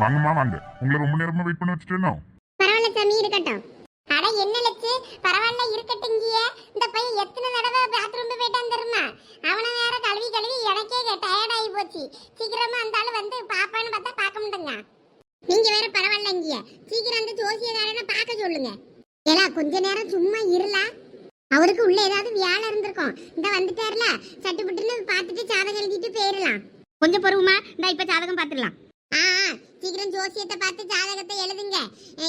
வாங்கம்மா வாங்க. உங்களை ரொம்ப நேரமா வெயிட் பண்ண வச்சுட்டேனோ பரவாயில்ல சாமி இருக்கட்டும். அட என்ன லட்சு பரவாயில்ல இருக்கட்டும் இந்த பையன் எத்தனை தடவை பாத்ரூம் போயிட்டான் தெரியுமா? அவனை வேற கழுவி கழுவி எனக்கே டயர்ட் ஆகி போச்சு. சீக்கிரமா அந்த ஆளு வந்து பாப்பான்னு பார்த்தா பார்க்க மாட்டேங்க. நீங்க வேற பரவாயில்ல இங்கேயே சீக்கிரம் அந்த ஜோசியக்காரனை பார்க்க சொல்லுங்க. ஏலா கொஞ்ச நேரம் சும்மா இருலாம் அவருக்கு உள்ள ஏதாவது வேலை இருந்திருக்கும். இந்த வந்துட்டார்ல சட்டுப்பட்டுன்னு பார்த்துட்டு சாதகம் எழுதிட்டு போயிடலாம் கொஞ்சம் பொறுமா இந்த இப்ப சாதகம் பார்த்துடலாம். ஆ சீக்கிரம் ஜோசியத்தை பார்த்து ஜாதகத்தை எழுதுங்க.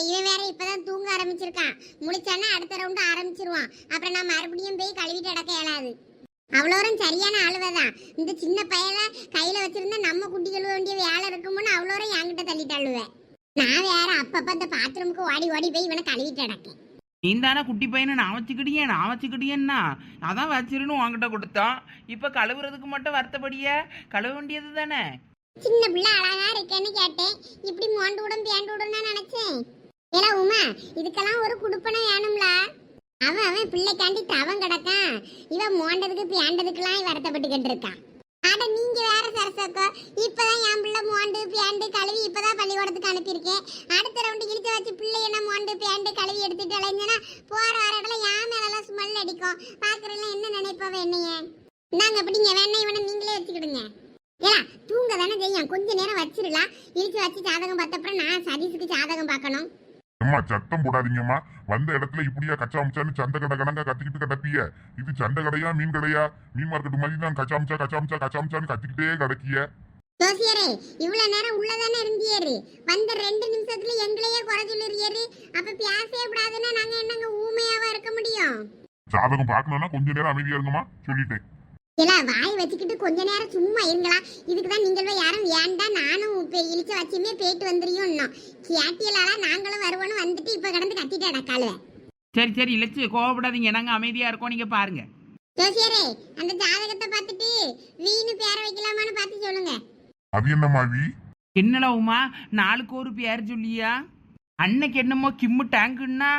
இவன் வேற இப்பதான் தூங்க ஆரம்பிச்சிருக்கான். முடிச்சானா அடுத்த ரவுண்டு ஆரம்பிச்சிருவான். அப்புறம் நான் மறுபடியும் போய் கழுவிட்டு அடக்க இயலாது. அவ்வளோரம் சரியான ஆளுவதான். இந்த சின்ன பையல கையில வச்சிருந்தா நம்ம குட்டி கழுவ வேண்டிய வேலை இருக்கும்னு அவ்வளோரம் என்கிட்ட தள்ளிட்டு அழுவேன் நான் வேற அப்பப்ப இந்த பாத்ரூமுக்கு ஓடி ஓடி போய் இவனை கழுவிட்டு அடக்கேன் நீ தானே குட்டி பையனை நான் வச்சுக்கிட்டியே நான் வச்சுக்கிட்டியேன்னா? அதான் வச்சிருன்னு உன்கிட்ட கொடுத்தான். இப்போ கழுவுறதுக்கு மட்டும் வருத்தப்படியே? கழுவ வேண்டியது தானே சின்ன பிள்ளை அழகா இருக்கேன்னு கேட்டேன். இப்படி மோண்டு விடும் பேண்டு விடும்னு நினைச்சேன். ஏலா உமா இதுக்கெல்லாம் ஒரு குடுப்பனை வேணும்ல? அவன் அவன் பிள்ளைக்காண்டி தவம் கிடக்கான் இவன் மோண்டதுக்கு பேண்டதுக்கெல்லாம் வருத்தப்பட்டுக்கிட்டு இருக்கான் அட நீங்க வேற சரசக்கோ. இப்பதான் என் பிள்ளை மோண்டு பேண்டு கழுவி இப்பதான் பள்ளிக்கூடத்துக்கு அனுப்பியிருக்கேன். அடுத்த ரவுண்டு இழுத்து வச்சு பிள்ளை என்ன மோண்டு பேண்டு கழுவி எடுத்துட்டு அலைஞ்சனா போற வர இடத்துல என் மேலெல்லாம் ஸ்மெல் அடிக்கும். பாக்குறதுல என்ன நினைப்பாவ என்னையே? நாங்க அப்படிங்க வேணா இவனை நீங்களே வச்சுக்கிடுங்க. ஏலா தூங்க தானே செய்யும். கொஞ்ச நேரம் வச்சிடலாம் இழுத்து வச்சு ஜாதகம் பார்த்தப்பறம் நான் சதீஷுக்கு ஜாதகம் பார்க்கணும். அம்மா சத்தம் போடாதீங்கம்மா. வந்த இடத்துல இப்படியா கச்சாமிச்சான்னு சந்தை கடை கணங்க கத்திக்கிட்டு கிடப்பிய. இது சந்தை கடையா மீன் கடையா? மீன் மார்க்கெட் மாதிரி தான் கச்சாமிச்சா கச்சாமிச்சா கச்சாமிச்சான்னு கத்திக்கிட்டே கிடக்கிய. ஜோசியரே இவ்வளவு நேரம் உள்ளதானே இருந்தியாரு வந்த ரெண்டு நிமிஷத்துல எங்களையே குறை சொல்லிருக்காரு அப்ப பேசவே கூடாதுன்னா நாங்க என்னங்க ஊமையாவா இருக்க முடியும்? ஜாதகம் பார்க்கணும்னா கொஞ்ச நேரம் அமைதியா இருங்கம்மா. சொல்லிட்டேன். இல்ல வாய் வச்சுக்கிட்டு கொஞ்ச நேரம் சும்மா இருங்களா? இதுக்கு தான் நீங்கள் யாரும் வேண்டாம் நானும் இப்ப இழிச்ச வச்சுமே போயிட்டு வந்துருயும் கேட்டியலால நாங்களும் வருவோன்னு வந்துட்டு இப்ப கடந்து கத்திட்டு அடக்காளுவ சரி சரி இழைச்சி கோவப்படாதீங்க. நாங்கள் அமைதியாக இருக்கோம். நீங்கள் பாருங்க. ஜோசியரே அந்த ஜாதகத்தை பார்த்துட்டு வீணு பேர வைக்கலாமான்னு பார்த்து சொல்லுங்க. அது என்ன மாவி? என்னடா உமா நாளுக்கு ஒரு பேர் சொல்லியா? அன்னைக்கு என்னமோ கிம்மு டேங்குன்னா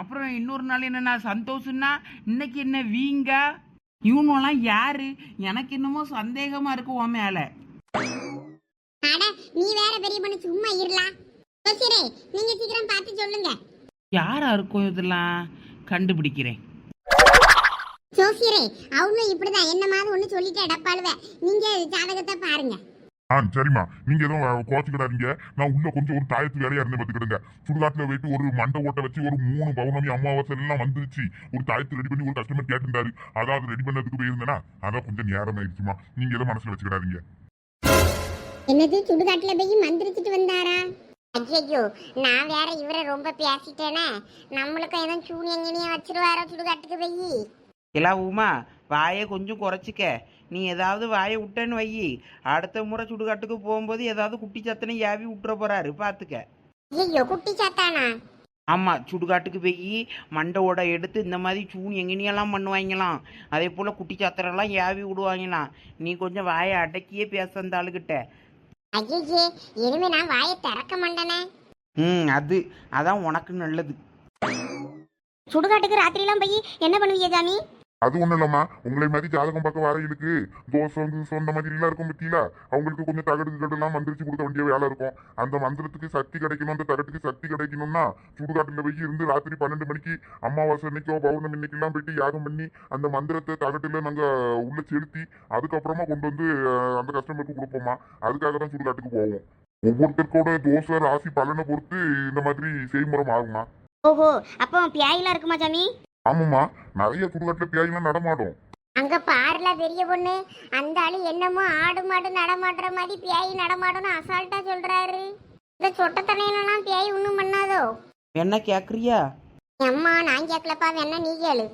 அப்புறம் இன்னொரு நாள் என்னன்னா சந்தோஷம்னா இன்னைக்கு என்ன வீங்க? இவனெல்லாம் யாரு? எனக்கு என்னமோ சந்தேகமா இருக்கு உன் மேல. அட நீ வேற பெரிய பண்ணி சும்மா இருலாம் ஜோசியரே நீங்க சீக்கிரம் பார்த்து சொல்லுங்க. யாரா இருக்கும் இதெல்லாம்? கண்டுபிடிக்கிறேன். ஜோசியரே அவனும் இப்படிதான். என்ன மாதிரி ஒண்ணு சொல்லிட்டு அடப்பாளுவ நீங்க ஜாதகத்தை பாருங்க. ஆ சரிம்மா. நீங்க எதுவும் கோச்சுக்கிடாதீங்க நான் உள்ள கொஞ்சம் ஒரு தாயத்து வேலையா இருந்து பார்த்துக்கிடுங்க. சுடுகாட்டுல போயிட்டு ஒரு மண்டை ஓட்ட வச்சு ஒரு மூணு பௌர்ணமி அமாவாசை எல்லாம் வந்துருச்சு. ஒரு தாயத்து ரெடி பண்ணி ஒரு கஸ்டமர் கேட்டிருந்தாரு. அதாவது ரெடி பண்ணதுக்கு போயிருந்தேன்னா அதான் கொஞ்சம் நேரம் ஆயிடுச்சுமா. நீங்க எதுவும் மனசுல வச்சுக்கிடாதீங்க. என்னது சுடுகாட்டுல போய் மந்திரிச்சிட்டு வந்தாரா? ஐயோ நான் வேற இவரை ரொம்ப பேசிட்டேனே. நம்மளுக்கும் எதுவும் சூனியங்கனியா வச்சிருவாரோ சுடுகாட்டுக்கு போய்? எல்லாம் உமா வாயை கொஞ்சம் குறைச்சிக்க. நீ ஏதாவது வாயை விட்டேன்னு வை அடுத்த முறை சுடுகாட்டுக்கு போகும்போது ஏதாவது குட்டி சத்தனை யாவி விட்டுற போறாரு பார்த்துக்க ஐயோ குட்டி சாத்தானா? ஆமாம் சுடுகாட்டுக்கு போய் மண்டை ஓட எடுத்து இந்த மாதிரி சூன் எங்கனியெல்லாம் பண்ணுவாங்களாம். அதே போல் குட்டி சாத்திரம்லாம் யாவி விடுவாங்களாம். நீ கொஞ்சம் வாயை அடக்கியே பேச அந்த ஆளுகிட்ட. ஐயே இனிமே நான் வாயை திறக்க மாட்டேனே. ம் அது அதான் உனக்கு நல்லது. சுடுகாட்டுக்கு ராத்திரிலாம் போய் என்ன பண்ணுவீங்க ஜாமி? அது ஒண்ணும் இல்லம்மா உங்களை மாதிரி ஜாதகம் பார்க்க வரையிலுக்கு தோசை வந்து சொந்த மாதிரி எல்லாம் இருக்கும் பத்தியில அவங்களுக்கு கொஞ்சம் தகடு தகடுலாம் மந்திரிச்சு கொடுக்க வேண்டிய வேலை இருக்கும். அந்த மந்திரத்துக்கு சக்தி கிடைக்கணும் அந்த தகட்டுக்கு சக்தி கிடைக்கணும்னா சுடுகாட்டுல போய் இருந்து ராத்திரி பன்னெண்டு மணிக்கு அமாவாசை அன்னைக்கோ பௌர்ணமி இன்னைக்கெல்லாம் போயிட்டு யாகம் பண்ணி அந்த மந்திரத்தை தகட்டுல நாங்க உள்ள செலுத்தி அதுக்கப்புறமா கொண்டு வந்து அந்த கஸ்டமருக்கு கொடுப்போம்மா அதுக்காக தான் சுடுகாட்டுக்கு போவோம். ஒவ்வொருத்தருக்கோட தோசை ராசி பலனை பொறுத்து இந்த மாதிரி செய்முறை ஆகுமா ஓஹோ அப்போ பியாயிலாம் இருக்குமா சாமி? ஆமாம்மா நிறைய சுடுகாட்டுல பியாயெல்லாம் நடமாடும். அங்க பாருல பெரிய பொண்ணு அந்த ஆளு என்னமோ ஆடு மாடு நடமாடுற மாதிரி பியாய் நடமாடும்னு அசால்ட்டா சொல்றாரு. இந்த சொட்டத்தனையிலாம் பியாய் ஒன்றும் பண்ணாதோ? என்ன கேட்குறியா அம்மா நான் கேட்கலப்பா வேணா நீ கேளு.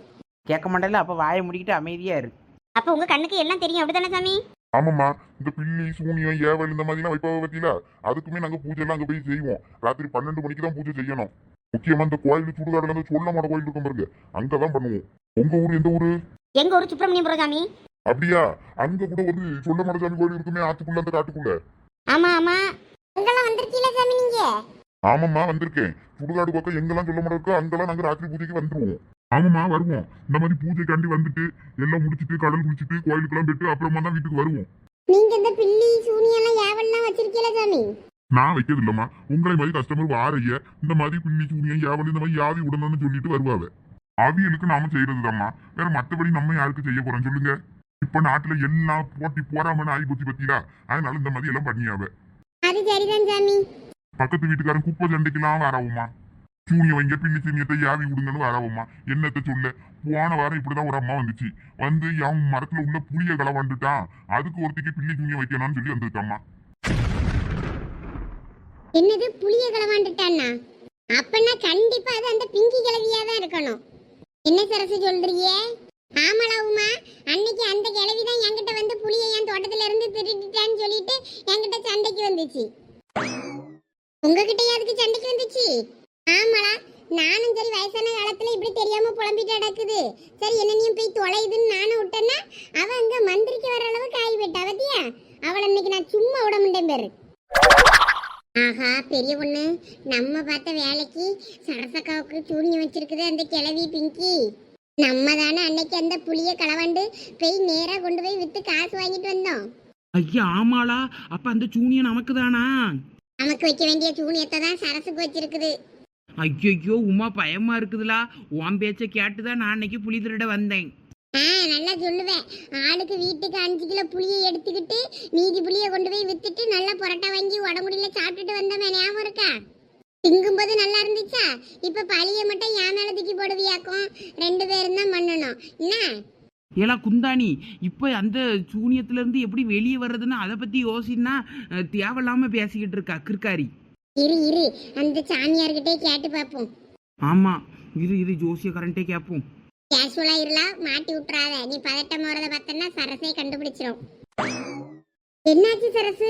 கேட்க மாட்டேல அப்போ வாயை முடிக்கிட்டு அமைதியா இரு. அப்போ உங்க கண்ணுக்கு எல்லாம் தெரியும்? அப்படிதானே சாமி? ஆமாம்மா இந்த பில்லி சூனியம் ஏவல் இந்த மாதிரிலாம் வைப்பாவ பத்தியில அதுக்குமே நாங்க பூஜை எல்லாம் அங்க போய் செய்வோம். ராத்திரி பன்னெண்டு மணிக்கு தான் பூஜை செய்யணும். முக்கியமா இந்த கோயில் சுடுகாடுல இருந்து சொல்லமாட கோயில் இருக்கும் பாருங்க. அங்கதான் பண்ணுவோம். உங்க ஊர் எந்த ஊரு? எங்க ஒரு சுப்பிரமணியபுரம் சாமி அப்படியா? அங்க கூட ஒரு சொல்லமாட சாமி கோயில் இருக்குமே ஆத்துக்குள்ள அந்த காட்டுக்குள்ள? ஆமா ஆமா. அங்கெல்லாம் வந்திருக்கீல சாமி நீங்க? ஆமாம்மா வந்திருக்கேன். சுடுகாடு பக்கம் எங்கெல்லாம் சொல்ல மாட்டோம் இருக்கோ அங்கெல்லாம் நாங்க ராத்திரி பூஜைக்கு வந்துருவோம். ஆமாம்மா வருவோம். இந்த மாதிரி பூஜைக்காண்டி வந்துட்டு எல்லாம் முடிச்சிட்டு கடல் குளிச்சுட்டு கோயிலுக்கெல்லாம் போயிட்டு அப்புறமா தான் வீட்டுக்கு வருவோம். நீங்க இந்த பில்லி சூனியெல்லாம் ஏவல்லாம் வச்சிருக்கீல சாமி? நான் வைக்கிறது இல்லம்மா உங்களை மாதிரி கஸ்டமர் வாரைய இந்த மாதிரி பின்னி சூனியம் யாவல் இந்த மாதிரி யாவி விடணும்னு சொல்லிட்டு வருவாவ. அவியலுக்கு நாம செய்யறதுதாம்மா வேற மத்தபடி நம்ம யாருக்கு செய்ய போறோம் சொல்லுங்க. இப்ப நாட்டுல எல்லாம் போட்டி போறாமன்னு ஆகி போச்சு பத்தியா அதனால இந்த மாதிரி எல்லாம் பண்ணியாவ. பக்கத்து வீட்டுக்காரன் குப்பை சண்டைக்கெல்லாம் வராவுமா. சூனியம் வைங்க பின்னி சூனியத்தை யாவி விடுங்கன்னு வராவுமா. என்னத்த சொல்ல? போன வாரம் இப்படிதான் ஒரு அம்மா வந்துச்சு. வந்து என் மரத்துல உள்ள புளிய களை வந்துட்டான் அதுக்கு ஒருத்திக்கு பின்னி சூனியம் வைக்கணும்னு சொல்லி வந்திருக்காம்மா. என்னது புளிய கிளவாண்டுட்டானா அப்பன்னா கண்டிப்பா அது அந்த பிங்கி கிளவியா தான் இருக்கணும். என்ன சரசு சொல்றீங்க ஆமலாவுமா அன்னைக்கு அந்த கிளவி தான் என்கிட்ட வந்து புளிய என் தோட்டத்துல இருந்து திருடிட்டான்னு சொல்லிட்டு என்கிட்ட சண்டைக்கு வந்துச்சு. உங்ககிட்ட அதுக்கு சண்டைக்கு வந்துச்சு? ஆமாடா நானும் சரி வயசான காலத்துல இப்படி தெரியாம புலம்பிட்டு நடக்குது. சரி என்னனையும் போய் தொலையுதுன்னு நானும் விட்டேன்னா அவ அங்க மந்திரிக்க வர அளவுக்கு ஆகி போயிட்டா பத்தியா? அவளை இன்னைக்கு நான் சும்மா விட மாட்டேன் பேரு. ஆஹா பெரிய பொண்ணு நம்ம பார்த்த வேலைக்கு சரசக்காவுக்கு சூனிய வச்சிருக்குது அந்த கிழவி பிங்கி. நம்ம தானே அன்னைக்கு அந்த புளிய களவாண்டு போய் நேரா கொண்டு போய் வித்து காசு வாங்கிட்டு வந்தோம். ஐயா ஆமாளா? அப்ப அந்த சூனியம் நமக்கு தானா நமக்கு வைக்க வேண்டிய சூனியத்தை தான் சரசுக்கு வச்சிருக்குது. ஐயோ உமா பயமா இருக்குதுலா. உன் பேச்ச கேட்டுதான் நான் அன்னைக்கு புலி திருட வந்தேன். ஆ நல்லா சொல்லுவேன். ஆளுக்கு வீட்டுக்கு அஞ்சு கிலோ புளியை எடுத்துக்கிட்டு மீதி புளியை கொண்டு போய் வித்துட்டு நல்லா புரட்டா வாங்கி உடம்புடியில சாப்பிட்டுட்டு வந்தோமே ஞாபகம் இருக்கா? திங்கும்போது நல்லா இருந்துச்சா? இப்ப பழிய மட்டும் என் மேல தூக்கி போடுவியாக்கும். ரெண்டு பேரும் தான் பண்ணணும். என்ன? ஏலா குந்தாணி இப்போ அந்த சூனியத்துல இருந்து எப்படி வெளியே வர்றதுன்னு அதை பத்தி யோசினா அஹ், தேவையில்லாம பேசிக்கிட்டு இருக்கா கிற்காரி இரு இரு. அந்த சாமியார்கிட்டே கேட்டு பார்ப்போம். ஆமா. இது இது ஜோசியக்காரன்ட்டே கேட்போம். கேஷுவலா இருலாம் மாட்டி விட்டுறாத. நீ பதட்டம் போறத பார்த்தனா சரசை கண்டுபிடிச்சிரும். என்னாச்சு சரசு?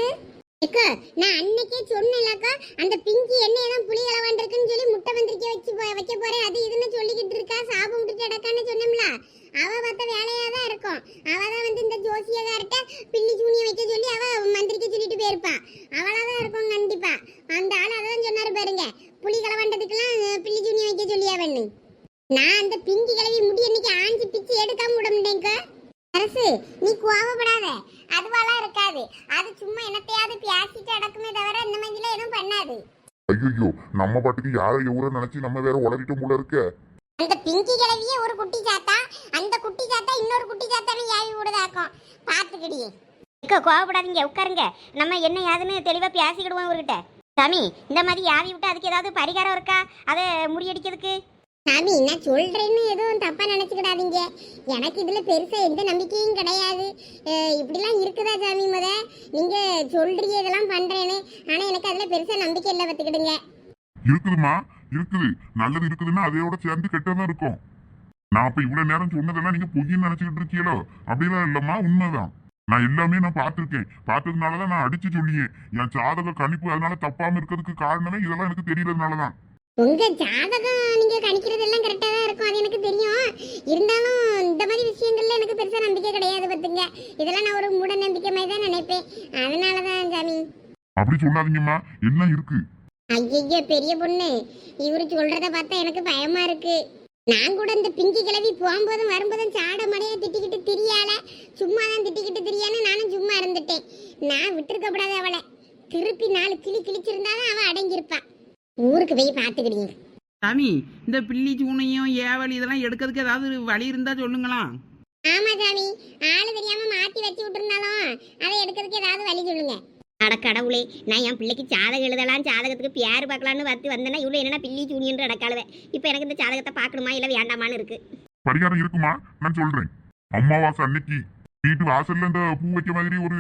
ஏக்கா நான் அன்னைக்கே சொன்னேன்லக்கா அந்த பிங்கி என்ன ஏதோ புளி கலவாண்டிருக்குன்னு சொல்லி முட்டை வந்திருக்க வச்சு வைக்க போறேன். அது இதுன்னு சொல்லிக்கிட்டு இருக்கா சாபம் விட்டுட்டு கிடக்கான்னு சொன்னோம்ல அவ பார்த்த வேலையா தான் இருக்கும். அவ தான் வந்து இந்த ஜோசியக்கார்ட்ட பில்லி சூனிய வைக்க சொல்லி அவ மந்திரிக்க சொல்லிட்டு போயிருப்பா. அவளா தான் இருக்கும் கண்டிப்பா. அந்த ஆள் அதான் சொன்னாரு பாருங்க புளி கலவாண்டதுக்கெல்லாம் அஹ், பில்லி சூனியம் வைக்க சொல்லியாவன்னு நான் அந்த பிங்கி கிளவி முடி இன்னைக்கு ஆஞ்சி பிச்சு எடுக்காம விட முடியேங்க அரசு நீ கோவப்படாத. அதுவாலாம் இருக்காது. அது சும்மா என்னத்தையாவது பேசிட்டு அடக்குமே தவிர இந்த மாதிரிலாம் எதுவும் பண்ணாது. ஐயோ நம்ம பாட்டுக்கு யாரை எவ்வளோ நினைச்சு நம்ம வேற உளறிட்டோம் போல இருக்க. அந்த பிங்கி கிளவியே ஒரு குட்டி சாத்தா அந்த குட்டி சாத்தா இன்னொரு குட்டி சாத்தானே ஏவி விடுதாக்கும். பாத்துக்கிடியே அக்கா கோவப்படாதீங்க உட்காருங்க. நம்ம என்ன யாதுன்னு தெளிவாக பேசிக்கிடுவோம் இவர்கிட்ட. சாமி இந்த மாதிரி யாவி விட்டு அதுக்கு ஏதாவது பரிகாரம் இருக்கா? அதை முறியடிக்கிறதுக்கு? சாமி நான் சொல்றேன்னு எதுவும் தப்பா நினைச்சுக்கிடாதீங்க. எனக்கு இதுல பெருசா எந்த நம்பிக்கையும் கிடையாது. இப்படிலாம் இருக்குதா சாமி முத? நீங்க சொல்றீங்க இதெல்லாம் பண்றேன்னு. ஆனா எனக்கு அதுல பெருசா நம்பிக்கை இல்லை பார்த்துக்கிடுங்க. இருக்குதுமா இருக்குது. நல்லது இருக்குதுன்னா அதையோட சேர்ந்து கெட்டதான் இருக்கும். நான் அப்ப இவ்வளவு நேரம் சொன்னதெல்லாம் நீங்க பொய்ன்னு நினைச்சுக்கிட்டு இருக்கீங்களோ? அப்படிலாம் இல்லம்மா உண்மைதான். நான் எல்லாமே நான் பார்த்துருக்கேன். பார்த்ததுனாலதான் நான் அடிச்சு சொல்லியேன். என் சாதக கணிப்பு அதனால தப்பாம இருக்கிறதுக்கு காரணமே இதெல்லாம் எனக்கு தெரியறதுனாலதான். உங்க ஜாதகம் நீங்க கணிக்கிறது எல்லாம் கரெக்டா தான் இருக்கும். அது எனக்கு தெரியும். இருந்தாலும் இந்த மாதிரி விஷயங்கள்ல எனக்கு பெருசா நம்பிக்கை கிடையாது பார்த்துங்க. இதெல்லாம் நான் ஒரு மூட நம்பிக்கை மாதிரி தான் நினைப்பேன். அதனாலதான் சாமி. அப்படி சொல்லாதீங்கம்மா. எல்லாம் இருக்கு. ஐயய்யோ பெரிய பொண்ணு. இவரு சொல்றத பார்த்தா எனக்கு பயமா இருக்கு. நான் கூட இந்த பிங்கி கிளவி போகும்போதும் வரும்போதும் சாட மடையா திட்டிக்கிட்டு திரியால. சும்மா தான் திட்டிக்கிட்டு திரியான்னு நானும் சும்மா இருந்துட்டேன். நான் விட்டுருக்கப்படாத அவளை. திருப்பி நாலு கிளி கிழிச்சிருந்தாதான் அவ அடங்கியிருப்பா. ஊருக்கு போய் பார்த்துக்கிட்டீங்க சாமி இந்த பில்லி சூனியம் ஏவல் இதெல்லாம் எடுக்கிறதுக்கு ஏதாவது வழி இருந்தா சொல்லுங்களா? ஆமா சாமி ஆளு தெரியாம மாத்தி வச்சு விட்டுருந்தாலும் அதை எடுக்கிறதுக்கு ஏதாவது வழி சொல்லுங்க. அட கடவுளே நான் என் பிள்ளைக்கு ஜாதகம் எழுதலாம் ஜாதகத்துக்கு பேர் பார்க்கலான்னு வந்து வந்தேன்னா இவ்வளோ என்னன்னா பில்லி சூனியன்ற அடக்காளுவேன் இப்போ எனக்கு இந்த ஜாதகத்தை பார்க்கணுமா இல்லை வேண்டாமான்னு இருக்கு. பரிகாரம் இருக்குமா? நான் சொல்றேன். அம்மாவாசை அன்னைக்கு வீட்டு வாசல்ல இந்த பூ வைக்க மாதிரி ஒரு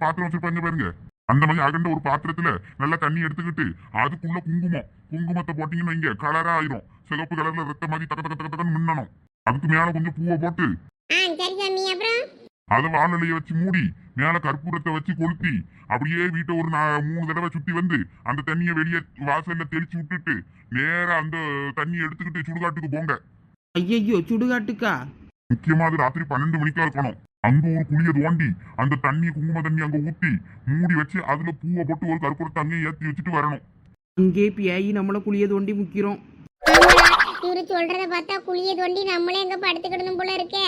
பாத்திரம் வச்சிருப்பாங்க பாருங்க. அந்த மாதிரி அகண்ட ஒரு பாத்திரத்துல நல்லா தண்ணி எடுத்துக்கிட்டு அதுக்குள்ள குங்குமம். குங்குமத்தை போட்டீங்கன்னு வைங்க கலரா ஆயிரும். சிகப்பு கலர்ல ரத்த மாதிரி தக்க தக்க தக்க தக்கன்னு மின்னணும். அதுக்கு மேல கொஞ்சம் பூவை போட்டு ஆ சரி சாமி அப்புறம்? அதை வாழலைய வச்சு மூடி மேல கற்பூரத்தை வச்சு கொளுத்தி அப்படியே வீட்டை ஒரு நா- மூணு தடவை சுத்தி வந்து அந்த தண்ணியை வெளியே வாசல்ல தெளிச்சு விட்டுட்டு நேரா அந்த தண்ணியை எடுத்துக்கிட்டு சுடுகாட்டுக்கு போங்க. ஐயையோ சுடுகாட்டுக்கா? முக்கியமா அது ராத்திரி பன்னெண்டு மணிக்கா இருக்கணும். அங்க ஒரு குழிய தோண்டி அந்த தண்ணி குங்கும தண்ணி அங்க ஊத்தி மூடி வச்சு அதுல பூவை போட்டு ஒரு கற்பூரத்தை அங்கேயே ஏத்தி வச்சுட்டு வரணும். அங்கே பியாயி நம்மள குழிய தோண்டி முக்கிறோம். இவரு சொல்றத பார்த்தா குழிய தோண்டி நம்மளே எங்க படுத்துக்கிடணும் போல இருக்கே.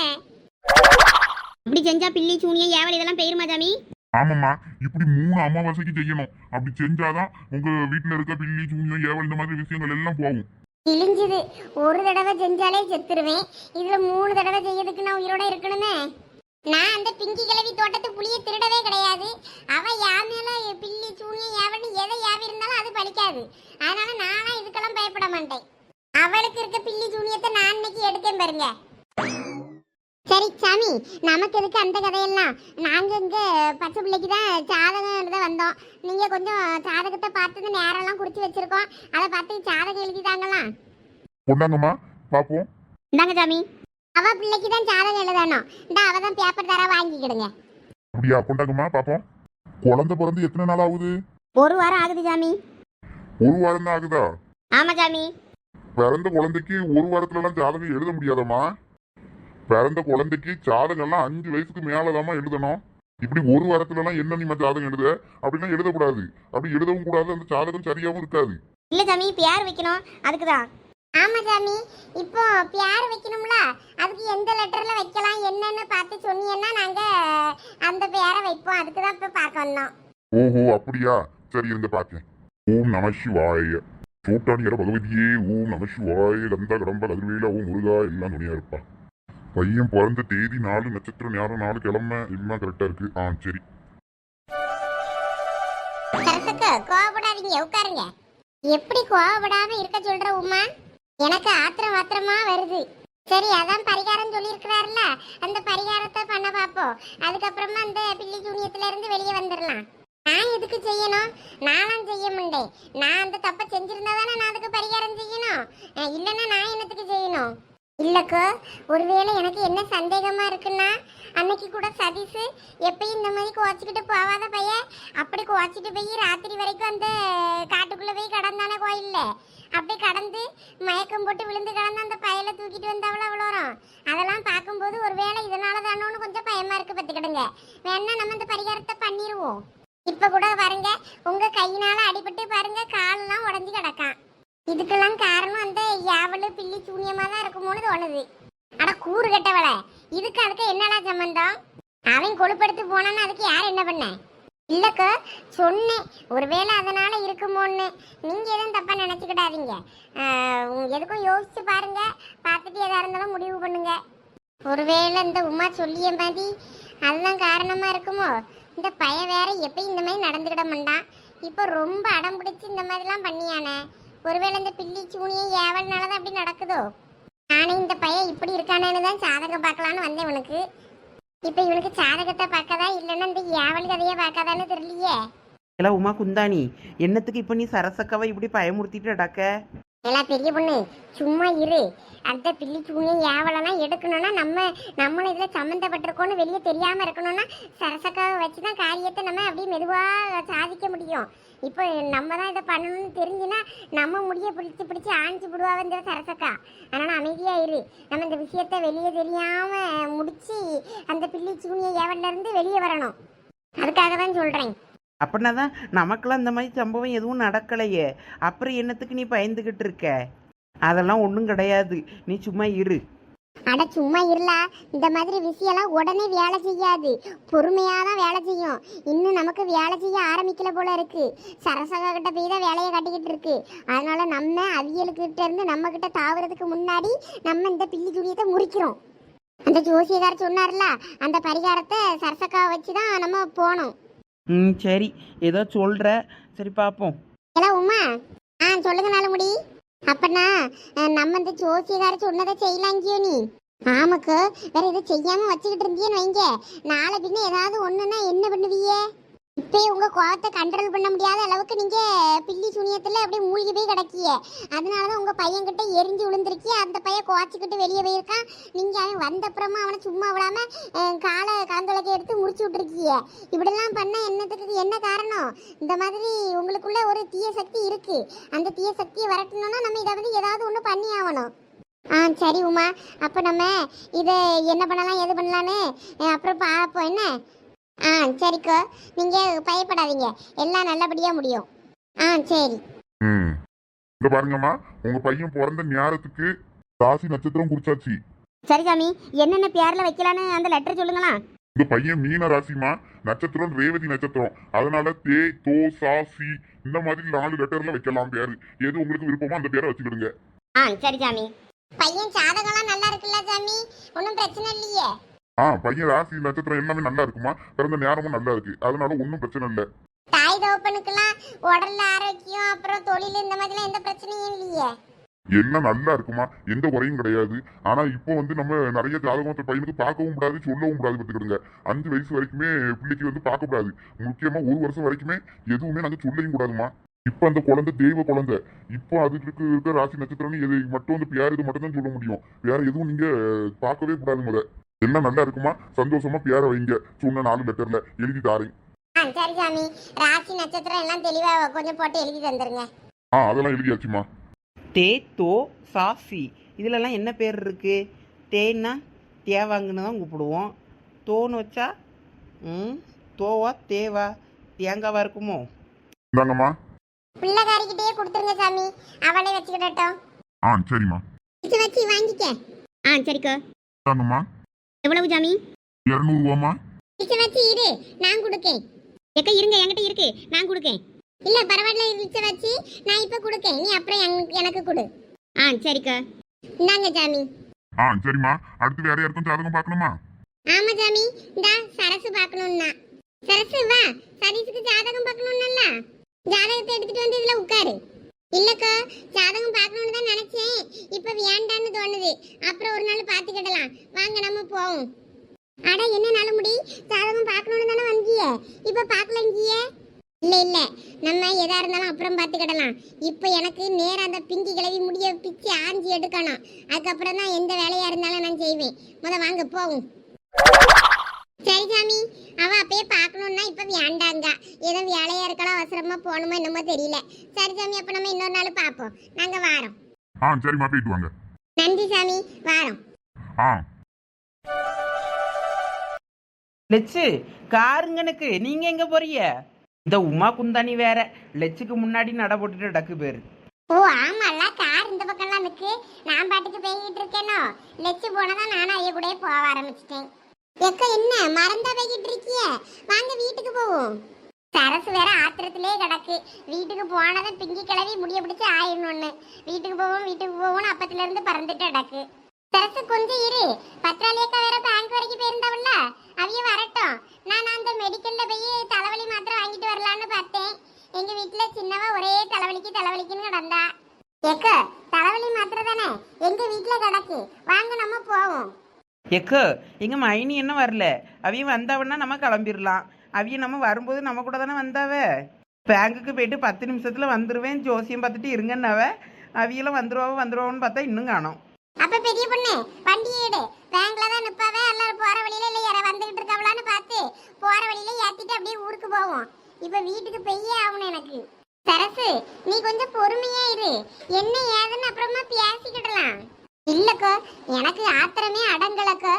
அப்படி செஞ்சா பில்லி சூனியம் ஏவல் இதெல்லாம் பெயருமா சாமி? ஆமாம்மா இப்படி மூணு அமாவாசைக்கு செய்யணும். அப்படி செஞ்சாதான் உங்க வீட்டுல இருக்க பில்லி சூனியம் ஏவல் இந்த மாதிரி விஷயங்கள் எல்லாம் போகும். கிழிஞ்சுது ஒரு தடவை செஞ்சாலே செத்துருவேன். இதுல மூணு தடவை செய்யறதுக்கு நான் உயிரோட இருக்கணுமே. நான் அந்த பிங்கி கிழவி தோட்டத்து புளிய திருடவே கிடையாது. அவ யார் மேல பில்லி சூனியம் ஏவல்னு எதை யாவி இருந்தாலும் அது பலிக்காது அதனால நானா இதுக்கெல்லாம் பயப்பட மாட்டேன். அவளுக்கு இருக்க பில்லி சூனியத்தை நான் இன்னைக்கு எடுக்கேன் பாருங்க. சரி சாமி நமக்கு எதுக்கு அந்த கதையெல்லாம்? நாங்க இங்க பச்சை பிள்ளைக்கு தான் ஜாதகம் எழுத வந்தோம். நீங்க கொஞ்சம் ஜாதகத்தை பார்த்து நேரம்லாம் குறிச்சு வச்சிருக்கோம். அதை பார்த்து ஜாதகம் எழுதிதாங்களாம். கொண்டாங்கம்மா பாப்போம் இந்தாங்க சாமி. அவ பிள்ளைக்கு தான் ஜாதகம் எழுதணும். இந்த அவ தான் பேப்பர் தர வாங்கிக்கிடுங்க. அப்படியா கொண்டாங்கம்மா பாப்போம். குழந்தை பிறந்து எத்தனை நாள் ஆகுது? ஒரு வாரம் ஆகுது சாமி ஒரு வாரம் தான் ஆகுதா? ஆமா சாமி பிறந்த குழந்தைக்கு ஒரு வாரத்துல எல்லாம் ஜாதகம் எழுத முடியாதம்மா? பிறந்த குழந்தைக்கு ஜாதகம் எல்லாம் அஞ்சு வயசுக்கு மேலதாம்மா எழுதணும். இப்படி ஒரு வாரத்துல எல்லாம் என்ன நீ ஜாதகம் எழுத? அப்படிலாம் எழுதக்கூடாது. அப்படி எழுதவும் கூடாது. அந்த ஜாதகம் சரியாவும் இருக்காது. இல்ல சாமி பேர் வைக்கணும்? அதுக்கு தான் ஆமா சாமி. இப்போ பேர் வைக்கணும்ல? அதுக்கு எந்த லெட்டர்ல வைக்கலாம் என்னன்னு பார்த்து சொன்னீங்கன்னா நாங்க அந்த பேரை வைப்போம். அதுக்கு தான் இப்ப பார்க்க வந்தோம். ஓஹோ அப்படியா? சரி இருந்த பாக்கேன் ஓம் நம சிவாய. சூட்டாணியர பகவதியே ஓம் நம சிவாய. கந்த கடம்ப கதிர்வேல ஓம் முருகா எல்லாம் துணியா இருப்பா பையன் பிறந்த தேதி நாலு நட்சத்திரம் நேரம் நாலு கிழமை எல்லாம் கரெக்டா இருக்கு. ஆ சரி. கோவப்படாதீங்க உட்காருங்க. எப்படி கோவப்படாம இருக்க சொல்ற உமா? எனக்கு ஆத்திரம் ஆத்திரமா வருது. சரி அதான் பரிகாரம் சொல்லியிருக்கிறாருல அந்த பரிகாரத்தை பண்ண பார்ப்போம். அதுக்கப்புறமா அந்த பிள்ளை சூனியத்துல இருந்து வெளியே வந்துடலாம். நான் எதுக்கு செய்யணும்? நானும் செய்ய மாட்டேன். நான் அந்த தப்பை செஞ்சிருந்தா தானே நான் அதுக்கு பரிகாரம் செய்யணும்? இல்லைன்னா நான் என்னத்துக்கு செய்யணும்? இல்லக்கோ ஒருவேளை எனக்கு என்ன சந்தேகமா இருக்குன்னா அன்னைக்கு கூட சதீஷ் எப்பயும் இந்த மாதிரி குவச்சிக்கிட்டு போவாத பையன் அப்படி குவச்சிட்டு போய் ராத்திரி வரைக்கும் அந்த காட்டுக்குள்ளே போய் கடந்தானே கோயில்ல? அப்படி கடந்து மயக்கம் போட்டு விழுந்து கடந்து அந்த பயலை தூக்கிட்டு வந்தவளோ அவ்வளோ வரும் அதெல்லாம் பார்க்கும்போது ஒருவேளை இதனால தானோன்னு கொஞ்சம் பயமா இருக்கு பார்த்துக்கிடுங்க. வேணா நம்ம இந்த பரிகாரத்தை பண்ணிடுவோம் இப்போ கூட பாருங்க உங்கள் கையினால் அடிபட்டு பாருங்க காலெல்லாம் உடஞ்சி கிடக்கான். இதுக்கெல்லாம் காரணம் அந்த யாவலு பில்லி சூனியமா தான் இருக்குமோன்னு தோணுது. அட கூறு கட்டவள இதுக்கு அதுக்கு என்னடா சம்பந்தம்? அவன் கொழுப்படுத்து போனான்னு அதுக்கு யார் என்ன பண்ண? இல்லக்க சொன்னேன் ஒருவேளை அதனால இருக்குமோன்னு. நீங்க எதுவும் தப்பா நினைச்சுக்கிடாதீங்க. எதுக்கும் யோசிச்சு பாருங்க. பார்த்துட்டு எதா இருந்தாலும் முடிவு பண்ணுங்க. ஒருவேளை இந்த உமா சொல்லிய மாதிரி அதுதான் காரணமா இருக்குமோ? இந்த பைய வேற எப்பயும் இந்த மாதிரி நடந்துக்கிட மாட்டான். இப்போ ரொம்ப அடம் பிடிச்சு இந்த மாதிரிலாம் பண்ணியானே. ஒருவேளை இந்த பில்லி சூனியை ஏவல்னால தான் அப்படி நடக்குதோ? நானே இந்த பையன் இப்படி இருக்கானேன்னு தான் ஜாதகம் பார்க்கலான்னு வந்தேன் உனக்கு. இப்போ இவனுக்கு ஜாதகத்தை பார்க்கதா இல்லைன்னா இந்த ஏவல் கதையை பார்க்காதான்னு தெரியலையே? இல்ல உமா குந்தாணி என்னத்துக்கு இப்போ நீ சரசக்காவை இப்படி பயமுறுத்திட்டு அடக்க எல்லாம் பெரிய பொண்ணு சும்மா இரு. அந்த பில்லி சூனியை ஏவலெல்லாம் எடுக்கணும்னா நம்ம நம்மளும் இதில் சம்மந்தப்பட்டிருக்கோன்னு வெளியே தெரியாமல் இருக்கணும்னா சரசக்காவை வச்சு தான் காரியத்தை நம்ம அப்படியே மெதுவாக சாதிக்க முடியும். இப்போ நம்ம தான் இதை பண்ணணும்னு தெரிஞ்சுன்னா நம்ம முடிய பிடிச்சி பிடிச்சி ஆணிச்சு விடுவா சரசக்கா. அதனால் அமைதியாக இரு நம்ம இந்த விஷயத்தை வெளியே தெரியாமல் முடித்து அந்த பில்லி சூனியை ஏவல்ல இருந்து வெளியே வரணும். அதுக்காக தான் சொல்கிறேன் அப்படின்னா தான் நமக்கெல்லாம் இந்த மாதிரி சம்பவம் எதுவும் நடக்கலையே. அப்புறம் என்னத்துக்கு நீ பயந்துக்கிட்டு இருக்க? அதெல்லாம் ஒன்றும் கிடையாது. நீ சும்மா இரு. அட சும்மா இருலா இந்த மாதிரி விஷயம்லாம் உடனே வேலை செய்யாது. பொறுமையாக தான் வேலை செய்யும். இன்னும் நமக்கு வேலை செய்ய ஆரம்பிக்கல போல இருக்கு. சரசகா கிட்ட போய் தான் வேலையை கட்டிக்கிட்டு இருக்கு. அதனால நம்ம அவியலுக்கிட்ட இருந்து நம்ம கிட்ட தாவறதுக்கு முன்னாடி நம்ம இந்த பில்லி துணியத்தை முறிக்கிறோம். அந்த ஜோசியக்காரர் சொன்னார்ல அந்த பரிகாரத்தை சரசக்காவை வச்சு தான் நம்ம போனோம். ம் சரி. ஏதோ சொல்கிற சரி பார்ப்போம் ஏலா உமா. ஆ சொல்லுங்க நாலுமுடி. அப்பனா நம்ம இந்த ஜோசியக்கார சொன்னதை செய்யலாங்கியோ நீ? ஆமாக்கு வேற இதை செய்யாம வச்சுக்கிட்டு இருந்தியன்னு வைங்க. நாளை பின்ன ஏதாவது ஒண்ணுன்னா என்ன பண்ணுவீங்க? இப்பயே உங்க கோவத்தை கண்ட்ரோல் பண்ண முடியாத அளவுக்கு நீங்க பில்லி சூனியத்துல அப்படியே மூழ்கி போய் கிடக்கிய அதனாலதான் உங்க பையன் கிட்ட எரிஞ்சு விழுந்திருக்கிய அந்த பையன் குவாச்சிக்கிட்டு வெளியே போயிருக்கான். நீங்க அவன் வந்தப்புறமா அவனை சும்மா விடாம காலை கலந்துலக்கி எடுத்து முடிச்சு விட்டுருக்கிய இப்படிலாம் பண்ண என்னத்துக்கு என்ன காரணம்? இந்த மாதிரி உங்களுக்குள்ள ஒரு தீய சக்தி இருக்கு. அந்த தீய சக்தியை வரட்டணும்னா நம்ம இதை வந்து ஏதாவது ஒன்று பண்ணி ஆகணும். ஆ சரி உமா. அப்போ நம்ம இதை என்ன பண்ணலாம் எது பண்ணலான்னு? அப்புறம் பார்ப்போம் என்ன? ஆ சரிக்கோ. நீங்கள் பயப்படாதீங்க. எல்லாம் நல்லபடியாக முடியும். ஆ சரி. ம். இந்த பாருங்கம்மா. உங்க பையன் பிறந்த நேரத்துக்கு ராசி நட்சத்திரம் குறிச்சாச்சு. சரி சாமி. என்னென்ன பேர்ல வைக்கலான்னு அந்த லெட்டர் சொல்லுங்களா? உங்க பையன் மீன ராசிமா நட்சத்திரம் ரேவதி நட்சத்திரம். அதனால தே தோ சா சி இந்த மாதிரி நாலு லெட்டர்ல வைக்கலாம் பேரு. எது உங்களுக்கு விருப்பமோ அந்த பேரை வச்சுக்கிடுங்க. ஆ சரி சாமி. பையன் ஜாதகம்லாம் நல்லா இருக்குல்ல சாமி? ஒன்றும் பிரச்சனை இல்லையே. ஆ பையன் ராசி நட்சத்திரம் எல்லாமே நல்லா இருக்குமா? பிறந்த நேரமும் நல்லா இருக்கு. அதனால ஒன்றும் பிரச்சனை இல்லை. தாய் தகப்பனுக்கெல்லாம் உடல்ல ஆரோக்கியம் அப்புறம் தொழில் இந்த மாதிரிலாம் எந்த பிரச்சனையும் இல்லையே. எல்லாம் நல்லா இருக்குமா? எந்த குறையும் கிடையாது. ஆனா இப்போ வந்து நம்ம நிறைய ஜாதகத்தை பையனுக்கு பார்க்கவும் கூடாது சொல்லவும் கூடாது பார்த்துக்கிடுங்க. அஞ்சு வயசு வரைக்குமே பிள்ளைக்கு வந்து பார்க்க கூடாது. முக்கியமா ஒரு வருஷம் வரைக்குமே எதுவுமே நாங்க சொல்லவும் கூடாதுமா? இப்போ அந்த குழந்தை தெய்வ குழந்தை. இப்போ அதுக்கு இருக்க இருக்க ராசி நட்சத்திரம்னு எது மட்டும் வந்து பேர் இது மட்டும் தான் சொல்ல முடியும். வேற எதுவும் நீங்க பார்க்கவே கூடாது முத எல்லாம் நல்லா இருக்குமா? சந்தோஷமா பேரை வைங்க. சொன்ன நாலு லெட்டர்ல எழுதி தாரேன். சரி சாமி. ராசி நட்சத்திரம் எல்லாம் தெளிவா கொஞ்சம் போட்டு எழுதி தந்துருங்க. ஆ அதெல்லாம் எழுதியாச்சுமா? தே தோ சா சி. இதுலலாம் என்ன பேர் இருக்கு? தேன்னா தேவாங்கன்னு தான் கூப்பிடுவோம். தோன்னு வச்சா ம் தோவா தேவா தேங்காவா இருக்குமோ? இந்தாங்கம்மா. பிள்ளைக்காரிக்கிட்டே கொடுத்துருங்க சாமி. அவளே வச்சுக்கிடட்டும். ஆ சரிம்மா. வச்சு வச்சு வாங்கிக்க. ஆ சரிக்கா. இந்தாங்கம்மா எவ்வளவு சாமி? இரநூறுவாம்மா. வச்சு வச்சு இரு. நான் கொடுக்கேன். எக்க இருங்க என்கிட்ட இருக்கு. நான் கொடுக்கேன். இல்ல பரவாயில்ல இழுச்ச வச்சு. நான் இப்ப கொடுக்கேன். நீ அப்புறம் எனக்கு- எனக்கு கொடு. ஆ சரிக்கா. இந்தாங்க சாமி. ஆ சரிம்மா. அடுத்து வேற யாருக்கும் ஜாதகம் பார்க்கணுமா? ஆமா சாமி. இந்தா சரசு பார்க்கணும்னா சரசு வா. சதீஷுக்கு ஜாதகம் ஜாதகத்தை எடுத்துட்டு வந்து இதுல உட்காரு. இல்லக்கா ஜாதகம் பார்க்கணும்னு தான் நினைச்சேன். இப்ப வேண்டான்னு தோணுது. அப்புறம் ஒரு நாள் பார்த்துக்கிடலாம். வாங்க நம்ம போவோம். அட என்ன நல்ல முடி ஜாதகம் பார்க்கணும்னு தானே வந்திய. இப்ப பார்க்கலங்கிய இல்ல இல்ல. நம்ம எதா இருந்தாலும் அப்புறம் பார்த்துக்கிடலாம். இப்ப எனக்கு நேரா அந்த பிங்கி கிளவி முடிய பிச்சு ஆஞ்சி எடுக்கணும். அதுக்கப்புறம் தான் எந்த வேலையா இருந்தாலும் நான் செய்வேன். முத வாங்க போவோம். சரி சாமி. அவ அப்பயே பார்க்கணும்னா இப்ப வேண்டாங்க. ஏதோ வேலையா இருக்கலாம் அவசரமா போகணுமோ என்னமோ தெரியல. சரி சாமி அப்ப நம்ம இன்னொரு நாள் பார்ப்போம். நாங்க வாரோம். ஆ சரிம்மா போயிட்டு வாங்க. நன்றி சாமி. வாரோம். ஆ. லெச்சு காருங்கனுக்கு நீங்க எங்க போறீங்க? இந்த உமா குந்தாணி வேற. லெச்சுக்கு முன்னாடி நட போட்டுட்டு டக்கு பேரு. ஓ ஆமால கார் இந்த பக்கம்லாம் நிக்கு நான் பாட்டுக்கு போய்கிட்டு இருக்கேனோ? லெச்சு போனதான் நானும் ஐய கூட போக ஆரம்பிச்சிட்டேன். எக்க என்ன மறந்தா போய்கிட்டு இருக்கிய? வாங்க வீட்டுக்கு போவோம். சரசு வேற ஆத்திரத்திலே கிடக்கு. வீட்டுக்கு போனதும் பிங்கி கிளவி முடிய பிடிச்சு ஆயிடணும்னு வீட்டுக்கு போவோம் வீட்டுக்கு போவோம்னு அப்பத்துல இருந்து பறந்துட்டு கிடக்கு. சரசு கொஞ்சம் இரு. பத்ராலியக்கா வேற பேங்க் வரைக்கும் போயிருந்தவள்ல அவிய வரட்டும். நான் அந்த மெடிக்கல்ல போய் தலைவலி மாத்திரம் வாங்கிட்டு வரலான்னு பார்த்தேன். எங்க வீட்டுல சின்னவா ஒரே தலைவலிக்கு தலைவலிக்குன்னு கிடந்தா. எக்க தலைவலி மாத்திரம் தானே? எங்க வீட்டுல கிடக்கு. வாங்க நம்ம போவோம். எக்கோ எங்கள் மைனி என்ன வரல? அவையும் வந்தாவன்னா நம்ம கிளம்பிடலாம் அவையும் நம்ம வரும்போது நம்ம கூட தானே வந்தாவ? பேங்குக்கு போயிட்டு பத்து நிமிஷத்தில் வந்துடுவேன் ஜோசியம் பார்த்துட்டு இருங்கன்னாவ? அவியெல்லாம் வந்துருவாவோ வந்துருவான்னு பார்த்தா இன்னும் காணோம். அப்ப பெரிய பொண்ணு வண்டியை எடு பேங்க்ல தான் நிப்பாவே? எல்லாரும் போற வழியில இல்ல யார வந்துகிட்டு இருக்காவளான்னு பார்த்து போற வழியில ஏத்திட்டு அப்படியே ஊருக்கு போவோம். இப்ப வீட்டுக்கு பெய்ய ஆகணும் எனக்கு. சரசு நீ கொஞ்சம் பொறுமையா இரு. என்ன ஏதுன்னு அப்புறமா பேசிக்கிடலாம். இல்லக்கோ எனக்கு ஆத்திரமே அடங்கலக்கோ.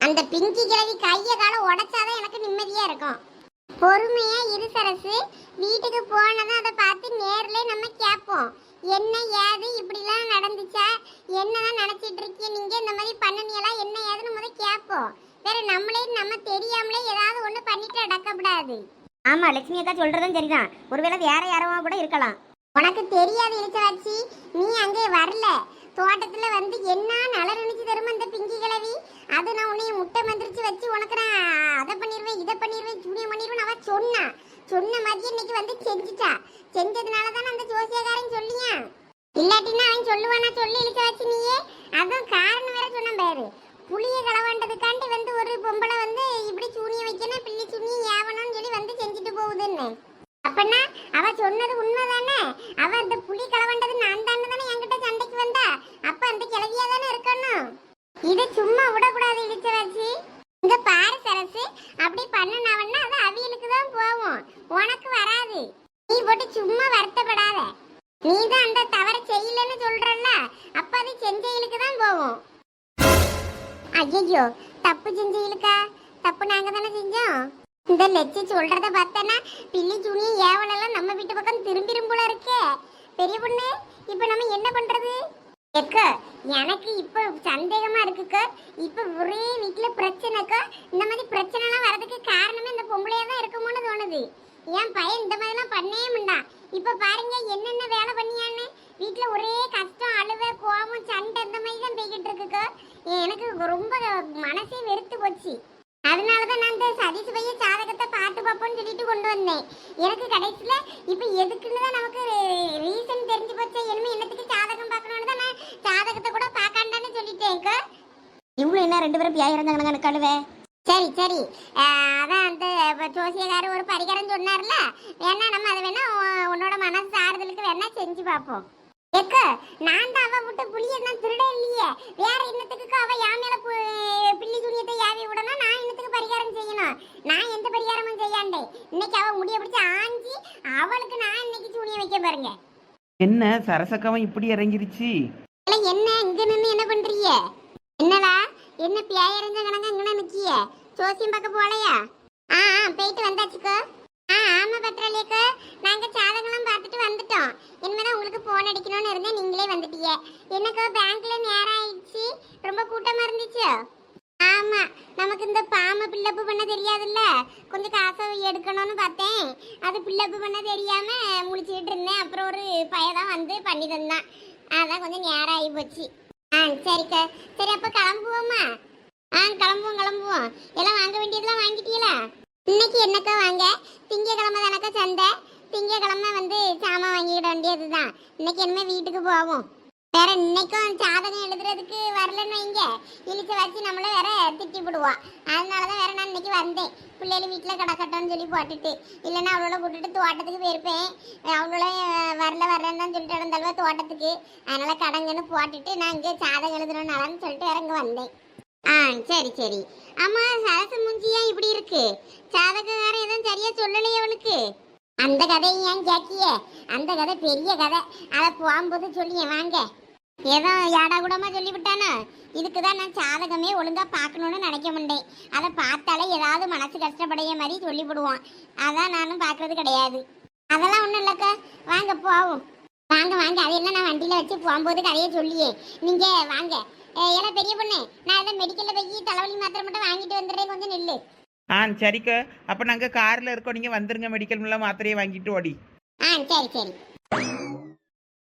அந்த பிங்கி கிழவி கைய கால உடைச்சாதான் எனக்கு நிம்மதியா இருக்கும். பொறுமையா இரு சரசு. வீட்டுக்கு போனதும் அதை பார்த்து நேர்ல நம்ம கேட்போம். என்ன ஏது இப்படிலாம் நடந்துச்சா? என்னதான் நினைச்சிட்டு இருக்கீங்க? நீங்க இந்த மாதிரி பண்ணனியலா என்ன ஏதுன்னு முத கேட்போம். வேற நம்மளே நம்ம தெரியாமலே ஏதாவது ஒண்ணு பண்ணிட்டு அடக்கப்படாது ஆமா லட்சுமி அக்கா சொல்றதும் சரிதான். ஒருவேளை வேற யாரவா கூட இருக்கலாம். உனக்கு தெரியாது இழுச்சவாச்சி நீ அங்கே வரல. தோட்டத்துல வந்து என்ன நலர் நினைச்சு தருமா அந்த பிங்கி கிழவி? அது நான் உன்னைய முட்டை மந்திரிச்சு வச்சு உனக்கு நான் அதை பண்ணிடுவேன் இதை பண்ணிடுவேன் சூனியம் பண்ணிடுவேன் அவ சொன்னா. சொன்ன மாதிரி இன்னைக்கு வந்து செஞ்சுட்டா. செஞ்சதுனால தானே அந்த ஜோசியக்காரன் சொல்லியா? இல்லாட்டினா அவன் சொல்லுவானா சொல்லி இழுக்க வச்சு நீயே? அதுவும் காரணம் வேற சொன்ன பாரு. புளிய களவாண்டதுக்காண்டி வந்து ஒரு பொம்பளை வந்து இப்படி சூனியம் வைக்கணும் பிள்ளை சூனியம் ஏவணும்னு சொல்லி வந்து செஞ்சுட்டு போகுதுன்னு. அப்பனா அவ சொன்னது உண்மைதானே? அவ அந்த புலி கலவண்டது நான் தானே தானே என்கிட்ட சண்டைக்கு வந்தா? அப்ப அந்த கிளவியா தானே இருக்கணும்? இது சும்மா விடக்கூடாது இடிச்சவாச்சி இங்க பாரு சரசு அப்படி பண்ணனவன்னா அது அவியலுக்கு தான் போவோம். உனக்கு வராது. நீ போட்டு சும்மா வருத்தப்படாத. நீ தான் அந்த தவற செய்யலன்னு சொல்றல்ல? அப்ப அது செஞ்சைகளுக்கு தான் போவோம். ஐயோ தப்பு செஞ்சைகளுக்கா தப்பு நாங்க தானே செஞ்சோம்? இந்த லட்சி சொல்றத பார்த்தனா பில்லி துணி ஏவலெல்லாம் நம்ம வீட்டு பக்கம் திரும்பிரும் போல இருக்கே. பெரிய பொண்ணு இப்ப நம்ம என்ன பண்றது? எக்க எனக்கு இப்போ சந்தேகமா இருக்குக்க. இப்போ ஒரே வீட்டுல பிரச்சனைக்கா இந்த மாதிரி பிரச்சனை எல்லாம் வரதுக்கு காரணமே இந்த பொம்பளையா தான் இருக்குமோன்னு தோணுது. என் பையன் இந்த மாதிரிலாம் பண்ணவே மாட்டான் இப்போ பாருங்க என்னென்ன வேலை பண்ணியான்னு. வீட்டுல ஒரே கஷ்டம் அழுவ கோபம் சண்டை இந்த மாதிரி தான் போய்கிட்டு இருக்குக்கா. எனக்கு ரொம்ப மனசே வெறுத்து போச்சு. அதனால தான் நான் இந்த சதீஷ் பைய ஜாதகத்தை பார்த்து பார்ப்போம்னு சொல்லிட்டு கொண்டு வந்தேன். எனக்கு கடைசியில் இப்போ எதுக்குன்னு தான் நமக்கு ரீசன் தெரிஞ்சு போச்சு இனிமே என்னத்துக்கு சாதகம் பார்க்கணும்னு தான் நான் சாதகத்தை கூட பார்க்காண்டான்னு சொல்லிட்டேன்க்கா இவ்வளோ என்ன ரெண்டு பேரும் பியாய் இருந்தாங்க எனக்கு கழுவே சரி. சரி அதான் அந்த இப்ப ஜோசியக்காரர் ஒரு பரிகாரம் சொன்னார்ல. வேணா நம்ம அதை வேணா உன்னோட மனசு ஆறுதலுக்கு வேணா செஞ்சு பார்ப்போம். எக்க நான் தான் அவ விட்டு புளிய நான் திருட இல்லையே. வேற இன்னத்துக்கு அவ யா மேல பு- பில்லி துணியத்தை யாவி விடணும்? நான் இன்னத்துக்கு பரிகாரம் செய்யணும்? நான் எந்த பரிகாரமும் செய்யாண்டே. இன்னைக்கு அவ முடிய பிடிச்சு ஆஞ்சி அவளுக்கு நான் இன்னைக்கு துணியை வைக்க பாருங்க. என்ன சரசக்கவன் இப்படி இறங்கிருச்சு? இல்ல என்ன? இங்க நின்னு என்ன பண்றீங்க? என்னடா? என்ன பியாயறிஞ்ச கணங்க இங்க நிக்கிய? ஜோசியம் பார்க்க போலையா ஆ ஆ போயிட்டு வந்தாச்சுக்கோ. ஆ ஆமா பத்ராலியக்கோ நாங்க ஜாதகம்லாம் பார்த்துட்டு வந்துட்டோம். இனிமேதான் உங்களுக்கு போன் அடிக்கணும்னு இருந்தேன். நீங்களே வந்துட்டீங்க. எனக்கு பேங்க்ல நேரம் ஆயிடுச்சு. ரொம்ப கூட்டமா இருந்துச்சு? ஆமா. நமக்கு இந்த பாம பில்லப்பு பண்ண தெரியாதுல்ல? கொஞ்சம் காசை எடுக்கணும்னு பார்த்தேன். அது பில்லப்பு பண்ண தெரியாம முழிச்சுக்கிட்டு இருந்தேன். அப்புறம் ஒரு பையதான் வந்து பண்ணி தந்தான். அதான் கொஞ்சம் நேரம் ஆகி போச்சு. ஆ சரிக்கா. சரி அப்போ கிளம்புவோமா? ஆ கிளம்புவோம் கிளம்புவோம். எல்லாம் வாங்க வேண்டியதெல்லாம் வாங்கிட்டீங்களா? இன்னைக்கு என்னக்கா வாங்க? திங்கக்கிழமை தானக்கா சந்தை? திங்கக்கிழமை வந்து சாமான் வாங்கிக்கிட வேண்டியது தான் இன்னைக்கு என்ன வீட்டுக்கு போவோம். வேற இன்னைக்கும் சாதகம் எழுதுறதுக்கு வரலன்னு வைங்க. இழிச்ச வச்சு நம்மள வேற திட்டி விடுவோம் அதனால தான் வேற நான் இன்னைக்கு வந்தேன். பிள்ளைகள் வீட்டில் கிடக்கட்டும்னு சொல்லி போட்டுட்டு. இல்லைன்னா அவளோட கூட்டிட்டு தோட்டத்துக்கு போயிருப்பேன். அவளோட வரல வரலன்னு தான் சொல்லிட்டு நடந்தாலுவா தோட்டத்துக்கு. அதனால கடங்கன்னு போட்டுட்டு நான் இங்கே சாதகம் எழுதுறோம்னாலன்னு சொல்லிட்டு வேற இங்கே வந்தேன். ஆ சரி சரி. அம்மா சரசு முஞ்சியா இப்படி இருக்கு? சாதகக்காரன் எதுவும் சரியா சொல்லலையே அவனுக்கு. அந்த கதையை ஏன் கேட்கிய? அந்த கதை பெரிய கதை. அதை போகும்போது சொல்லியே வாங்க. ஏதோ யாடா கூடமா சொல்லிவிட்டானா? இதுக்கு தான் நான் சாதகமே ஒழுங்காக பார்க்கணும்னு நினைக்க மாட்டேன். அதை பார்த்தாலே ஏதாவது மனசு கஷ்டப்படைய மாதிரி சொல்லிவிடுவான். அதான் நானும் பார்க்கறது கிடையாது. அதெல்லாம் ஒன்றும் இல்லைக்கா. வாங்க போவோம். வாங்க வாங்க. அதையெல்லாம் நான் வண்டியில் வச்சு போகும்போது கதையை சொல்லியே. நீங்கள் வாங்க. எல்லாம் பெரிய பொண்ணு நான் ஏதோ மெடிக்கலில் போய் தலைவலி மாத்திரை மட்டும் வாங்கிட்டு வந்துடுறேன் கொஞ்சம் நெல்லு. ஆ சரிக்கா. அப்போ நாங்கள் காரில் இருக்கோம். நீங்கள் வந்துருங்க மெடிக்கல் மாத்திரையை வாங்கிட்டு ஓடி. ஆ சரி சரி.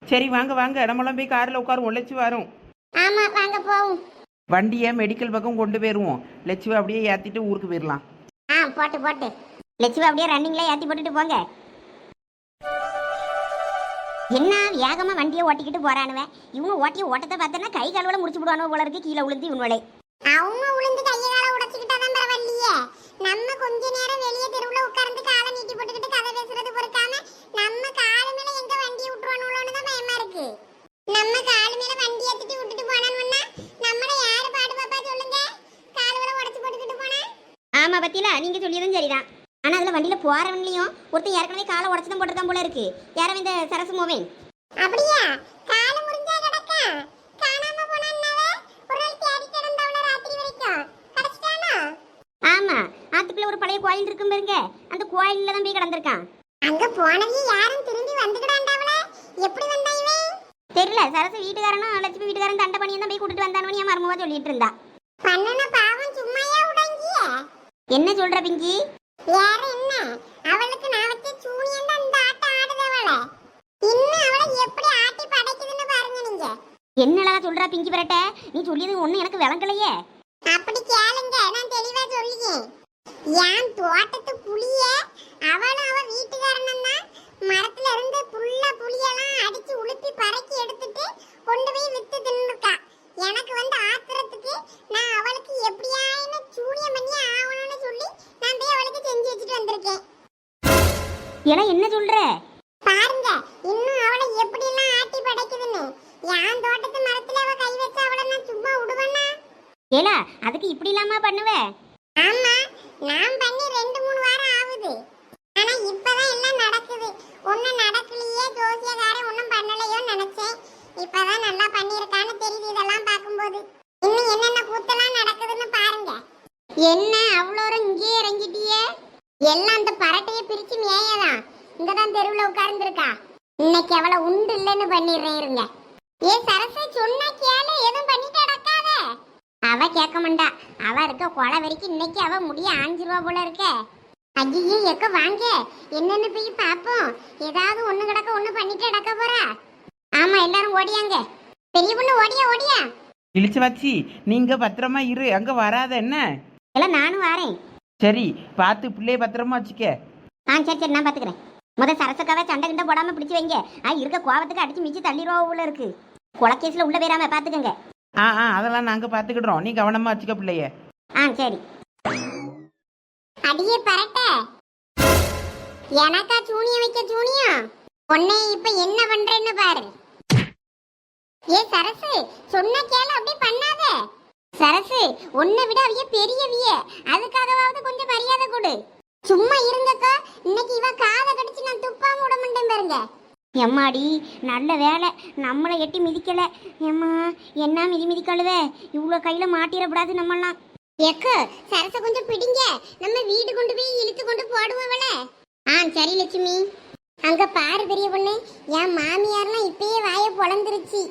சரி வாங்க வாங்க. நம்மளாம் போய் காரில் உட்காரும் உழைச்சி வரோம். ஆமாம் வாங்க போவோம். வண்டியை மெடிக்கல் பக்கம் கொண்டு போயிடுவோம் லட்சுவை அப்படியே ஏற்றிட்டு ஊருக்கு போயிடலாம் ஆ போட்டு போட்டு. லட்சுமி அப்படியே ரன்னிங்ல ஏற்றி போட்டுட்டு போங்க. என்ன வேகமா வண்டியை ஓட்டிக்கிட்டு போறானுவ? இவங்க ஓட்டிய ஓட்டத்தை பார்த்தனா கை காலோட முடிச்சு விடுவானோ போல இருக்கு கீழே விழுந்து இவனுவளே. அவங்க உளுந்து கையை காலை உடைச்சுக்கிட்டாதான் பரவாயில்லையே. நம்ம கொஞ்ச நேரம் வெளியே தெருவுல உட்கார்ந்து காலை நீட்டி போட்டுக்கிட்டு கதை பேசுறது பொறுக்காம நம்ம காலு மேல எங்க வண்டியை விட்டுருவானுங்களோன்னு தான் பயமா இருக்கு. நம்ம காலு மேல வண்டி ஏத்திட்டு விட்டுட்டு போனான்னா நம்மள யாரு பாடு பாப்பா சொல்லுங்க? காலு மேல உடைச்சு போட்டுக்கிட்டு போனா? ஆமா பத்தியில நீங்க சொல்லியதும் சரிதான். ஆனா அதுல வண்டியில போறவன்லயும் ஒருத்தன் ஏற்கனவே காலை உடச்சு தான் இருக்கு யாரும் இந்த சரசு மோவேன் அப்படியா காலு முறிஞ்சா கிடக்கா காணாம போனான்னாவே ஒரு நாள் தேடி கிடந்தவள ராத்திரி வரைக்கும் கிடைச்சிட்டானா ஆமா ஆத்துக்குள்ள ஒரு பழைய கோயில் இருக்கும் பாருங்க அந்த கோயில்ல தான் போய் கிடந்திருக்கான் அங்க போனவே யாரும் திரும்பி வந்துக்கிடாண்டாவல எப்படி வந்தா இவன் தெரியல சரசு வீட்டுக்காரனும் லட்சுமி வீட்டுக்காரன் தண்டை பண்ணியும் தான் போய் கூட்டிட்டு வந்தானு என் மருமவா சொல்லிட்டு இருந்தா பண்ணன பாவம் சும்மாயே உடங்கிய என்ன சொல்ற பிங்கி வேற என்ன அவளுக்கு நான் வச்ச சூனியம் தான் இந்த ஆட்டம் ஆடுதவள இன்னும் அவளை எப்படி ஆட்டி படைக்குதுன்னு பாருங்க நீங்க என்னடா சொல்றா பிங்கி பரட்ட? நீ சொல்லியது ஒண்ணு எனக்கு விளங்கலையே. அப்படி கேளுங்க நான் தெளிவா சொல்லிக்கேன் என் தோட்டத்து புளிய அவளும் அவ வீட்டுக்காரனும் தான். மரத்துல இருந்து புல்ல புளியெல்லாம் அடிச்சு உளுப்பி பறக்கி எடுத்துட்டு கொண்டு போய் வித்து தின்னுக்கா எனக்கு வந்து ஆத்திரத்துக்கு நான் அவளுக்கு எப்படியாயின்னு சூனியம் பண்ணி ஆகணும்னு சொல்லி நான் போய் அவளுக்கு செஞ்சு வச்சுட்டு வந்திருக்கேன். ஏன்னா என்ன சொல்ற? பாருங்க இன்னும் அவளை எப்படிலாம் ஆட்டி படைக்குதுன்னு. என் தோட்டத்து மரத்துல அவ கை வச்சு அவளை நான் சும்மா விடுவேன்னா? ஏலா அதுக்கு இப்படி இல்லாம பண்ணுவ? ஆமா நான் பண்ணி ரெண்டு மூணு வாரம் ஆகுது. ஆனா இப்பதான் எல்லாம் நடக்குது. ஒண்ணும் நடக்கலையே ஜோசியக்காரன் ஒண்ணும் பண்ணலையோன்னு நினைச்சேன். இப்பதான் நல்லா பண்ணியிருக்கான்னு தெரியுது இதெல்லாம் பார்க்கும்போது. இன்னும் என்னென்ன கூத்தெல்லாம் நடக்குதுன்னு பாருங்க. என்ன அவ்வளோ இங்கேயே இறங்கிட்டியே? எல்லாம் அந்த பரட்டையை பிரிச்சு மேயதான். இங்கதான் தெருவுல உட்கார்ந்துருக்கா. இன்னைக்கு அவளை உண்டு இல்லைன்னு பண்ணிடுறேன் இருங்க. ஏ சரசு சொன்னா கேளு எதுவும் பண்ணிட்டு அடக்காத அவ கேட்க மாட்டா. அவ இருக்க கொலை வரைக்கும் இன்னைக்கு அவ முடிய ஆஞ்சிருவா போல இருக்க. ஐயே எக்க வாங்க. என்னன்னு போய் பாப்போம். ஏதாவது ஒண்ணு கிடக்க ஒண்ணு பண்ணிட்டு அடக்க போறா. ஆமா எல்லாரும் ஓடியாங்க. பெரிய பொண்ணு ஓடியா ஓடியா? இழிச்சு வச்சு நீங்க பத்திரமா இரு. அங்க வராத என்ன? எல்லாம் நானும் வரேன். சரி பார்த்து பிள்ளைய பத்திரமா வச்சுக்க. ஆ சரி சரி நான் பார்த்துக்கிறேன் முத சரசக்காவை சண்டை கிண்ட போடாம பிடிச்சு வைங்க. ஆ இருக்க கோவத்துக்கு அடிச்சு மிச்சு தள்ளிடுவா உள்ள இருக்கு. கொலக்கேஸ்ல உள்ள போயிடாம பார்த்துக்கங்க ஆ ஆ அதெல்லாம் நாங்க பாத்துக்கிடுறோம். நீ கவனமா வச்சுக்க பிள்ளைய. ஆ சரி. அடியே பரட்ட. எனக்கா சூனியம் வைக்க சூனியம் உன்னை இப்ப என்ன பண்றேன்னு பாரு. ஏ சரசு சொன்ன கேள அப்படி பண்ணாத. சரசு உன்னை விட அவிய பெரியவிய. அதுக்காகவாவது கொஞ்சம் மரியாதை கொடு. சும்மா இருங்கக்கா. இன்னைக்கு இவ காதை கடிச்சு நான் துப்பாம விட மாட்டேன் பாருங்க. எம்மாடி நல்ல வேலை. நம்மளை எட்டி மிதிக்கலை. எம்மா என்ன மிதி மிதிக்கழுவே? இவ்வளோ கையில் மாட்டிடக்கூடாது நம்மளாம் எக்கு சரச கொஞ்சம் பிடிங்க. நம்ம வீடு கொண்டு போய் இழுத்து கொண்டு போடுவோம்ல. ஆ சரி லட்சுமி. அங்க பாரு பெரிய பொண்ணு. என் மாமியார்லாம் இப்பயே வாய பொழந்துருச்சு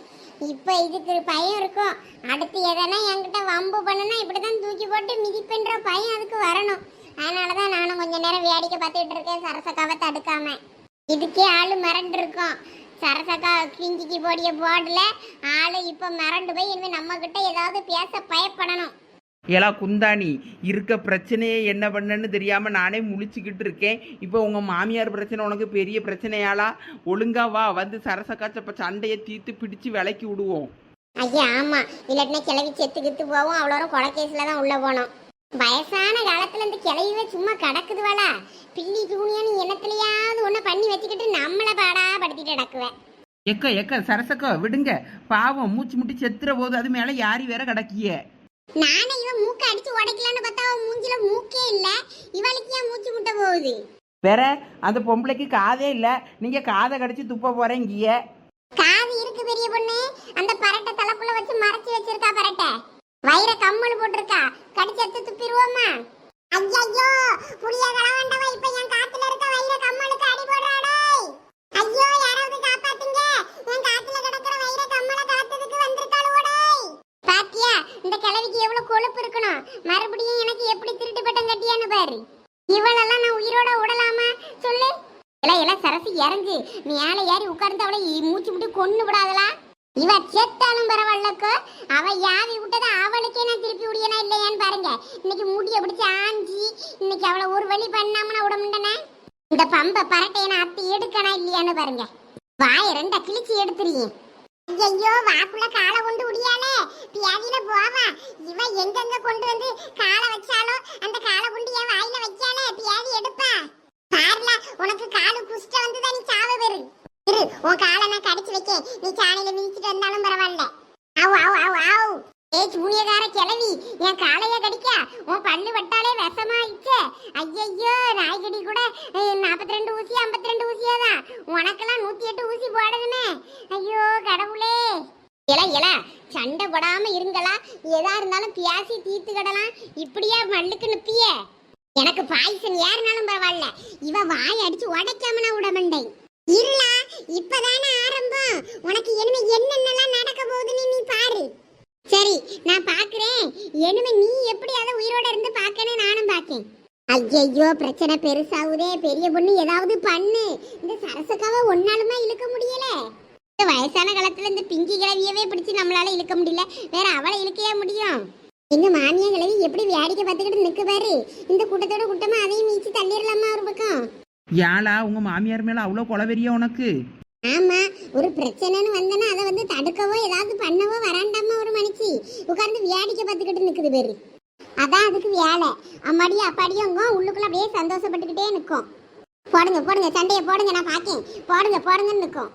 இப்போ இதுக்கு பயம் இருக்கும். அடுத்து எதனா என்கிட்ட வம்பு பண்ணுனா இப்படிதான் தூக்கி போட்டு மிதிப்புன்ற பயம் அதுக்கு வரணும். அதனாலதான் நானும் கொஞ்ச நேரம் வேடிக்கை பார்த்துக்கிட்டு இருக்கேன். சரசக்காவை தடுக்காம இதுக்கே ஆளு மிரண்டு இருக்கும் சரசக்கா கிஞ்சிக்கு போடிய போர்டில் ஆளு இப்ப மிரண்டு போய் இனிமே நம்ம கிட்ட ஏதாவது பேச பயப்படணும். ஏலா குந்தாணி இருக்க பிரச்சனையே என்ன பண்ணன்னு தெரியாம நானே முழிச்சுக்கிட்டு இருக்கேன். இப்போ உங்க மாமியார் பிரச்சனை உனக்கு பெரிய பிரச்சனையாளா? ஒழுங்கா வா வந்து சரசக்காச்சப்ப சண்டையை தீர்த்து பிடிச்சு விலக்கி விடுவோம். ஐயா ஆமா. இல்லாட்டினா கிளவி செத்து கித்து போவோம். அவ்வளோ கொலைகேஸ்ல தான் உள்ள போனோம். வயசான காலத்துல இந்த கிளவிவே சும்மா கிடக்குதுவாளா? பில்லி ஜூனியன் என்னத்துலயாவது ஒண்ணு பண்ணி வச்சுக்கிட்டு நம்மள பாடா படுத்திட்டு கிடக்குவேன் எக்க எக்க சரசக்கா விடுங்க. பாவம் மூச்சு முட்டி செத்துற போது அது மேல யாரி வேற கிடக்கிய. நானே இவன் மூக்க அடிச்சு உடைக்கலான்னு பார்த்தா அவன் மூஞ்சில மூக்கே இல்ல. இவளுக்கு ஏன் மூச்சு முட்ட போகுது? வேற அந்த பொம்பளைக்கு காதே இல்ல. நீங்க காதை கடிச்சு துப்ப போறேங்கிய காது இருக்கு பெரிய பொண்ணு. அந்த பரட்டை தலைப்புல வச்சு மறைச்சு வச்சிருக்கா பரட்டை. வயிற கம்மல் போட்டிருக்கா. கடிச்சத்து துப்பிடுவோமா? ஐயோ புளிய கலவண்டவா இப்ப என் காத்துல இருக்க வயிற கம்மலுக்கு அடி போடுறாடே. ஐயோ யாராவது காப்பாத்துங்க. என் காத்துல கிடக்குற வயிற கம்மல காத்ததுக்கு வந்திருக்காளுவோடே பாத்தியா இந்த கிழவிக்கு எவ்வளவு கொழுப்பு இருக்கணும்? மறுபடியும் எனக்கு எப்படி திருட்டு பட்டம் கட்டியான்னு பாரு. இவளெல்லாம் நான் உயிரோட விடலாமா சொல்லு. இல்ல இல்ல சரசு இறங்கு. நீ ஏழை ஏறி உட்கார்ந்து அவளை மூச்சு விட்டு கொன்னு விடாதலா? இவ செத்தாலும் பரவாயில்லக்கோ அவ யாவி விட்டதை அவளுக்கே நான் திருப்பி விடியனா இல்லையான்னு பாருங்க. இன்னைக்கு முடிய பிடிச்சி ஆஞ்சி இன்னைக்கு அவளை ஒரு வழி பண்ணாமனா விட முடியனே இந்த பம்ப பரட்டையை நான் அத்தி எடுக்கணா இல்லையான்னு பாருங்க. வாய ரெண்டா கிழிச்சு எடுத்துறீங்க ஐயோ வாக்குள்ள காலை கொண்டு முடியாலே பியாதியில போவா. இவ எங்கெங்க கொண்டு வந்து காலை வச்சாலும் அந்த காலை கொண்டு என் வாயில வைக்காலே பியாதி எடுப்பா. பாருல உனக்கு காலு குஷ்ட வந்து நீ சாவ பெரு. இரு உன் காலை நான் கடிச்சு வைக்க நீ சாலையில மிதிச்சிட்டு வந்தாலும் பரவாயில்ல. ஆவு ஆவு ஆவு ஆவு. ஏய் சூனியகார கிளவி என் காலைய கடிக்க? உன் பல்லு வட்டாலே விஷமாயிடுச்சு. ஐயையோ நாய்கடி கூட நாற்பத்தி ரெண்டு ஊசி ஐம்பத்தி ரெண்டு ஊசியா தான் உனக்கெல்லாம் நூத்தி எட்டு ஊசி போடுதுமே ஐயோ கடவுளே. இல இல சண்டை போடாம இருங்களா எதா இருந்தாலும் பியாசி தீர்த்துக்கிடலாம் கடலாம். இப்படியா மல்லுக்கு நிப்பியே? எனக்கு பாய்சன் ஏறினாலும் பரவாயில்ல. இவ வாய் அடிச்சு உடைக்காம நான் விட மாட்டேன். இருளா இப்பதானே ஆரம்பம். உனக்கு இனிமே என்னென்னலாம் நடக்க போகுதுன்னு நீ பாரு. சரி நான் பாக்குறேன். இனிமே நீ எப்படி அதை உயிரோட இருந்து பார்க்கணும் நானும் பார்க்கேன் ஐயையோ பிரச்சனை பெருசாகுதே. பெரிய பொண்ணு ஏதாவது பண்ணு. இந்த சரசக்காவை ஒன்னாலுமா இழுக்க முடியல. இந்த வயசான காலத்துல இந்த பிங்கி கிளவியவே பிடிச்சு நம்மளால இழுக்க முடியல. வேற அவளை இழுக்கவே முடியும். எங்க மாமியா கிளவி எப்படி வேடிக்கை பார்த்துக்கிட்டு நிக்கு பாரு இந்த கூட்டத்தோட கூட்டமா அதையும் மீச்சு தள்ளிடலாமா ஒரு பக்கம்? யாழா உங்க மாமியார் மேல அவ்வளோ கொலவெறியா உனக்கு? ஆமா ஒரு பிரச்சனைன்னு வந்தனா அதை வந்து தடுக்கவோ ஏதாவது பண்ணவோ வராண்டாமா ஒரு மனுச்சி உட்கார்ந்து வேடிக்கை பார்த்துக்கிட்டு நிக்குது பேரு. அதான் அதுக்கு வேலை. அம்மாடியும் அப்பாடியும் உள்ளுக்குள்ள அப்படியே சந்தோஷப்பட்டுக்கிட்டே நிற்கும் போடுங்க போடுங்க சண்டையை போடுங்க நான் பார்க்கேன். போடுங்க போடுங்கன்னு நிற்கும்